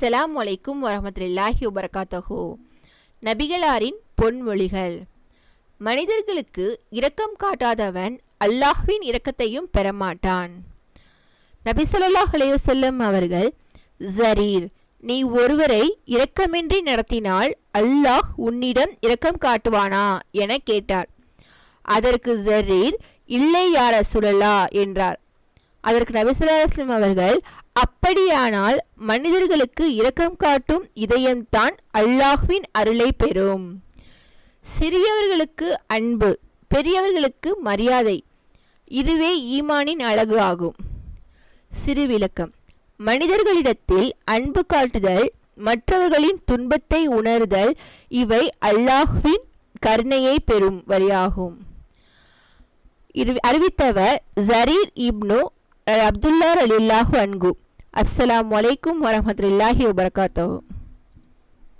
அஸ்ஸலாம் வலைக்கும் வரமத்துல்லாஹி வபரகாத்தஹு. நபிகளாரின் பொன்மொழிகள். மனிதர்களுக்கு இரக்கம் காட்டாதவன் அல்லாஹ்வின் இரக்கத்தையும் பெறமாட்டான். நபி ஸல்லல்லாஹு அலைஹி அவர்கள் ஜரீர் நீ ஒருவரை இரக்கமின்றி நடத்தினால் அல்லாஹ் உன்னிடம் இரக்கம் காட்டுவானா? என கேட்டார். அதற்கு ஜரீர் இல்லை யார சுழலா என்றார். அதற்கு நபி அவர்கள் அப்படியானால் மனிதர்களுக்கு இரக்கம் காட்டும் இதயம்தான் அல்லாஹ்வின் அருளை பெறும். சிறியவர்களுக்கு அன்பு பெரியவர்களுக்கு மரியாதை இதுவே ஈமானின் அழகு ஆகும். சிறு விளக்கம் மனிதர்களிடத்தில் அன்பு காட்டுதல் மற்றவர்களின் துன்பத்தை உணர்தல் இவை அல்லாஹ்வின் கருணையை பெறும் வழியாகும். இது அறிவித்தவர் ஜரீர் இப்னு அப்துல்லா அலில்லாஹு அன்கு அஸ்ஸலாமு வலைக்கும் வரமத்துல்லாஹி வபர்காத்தோ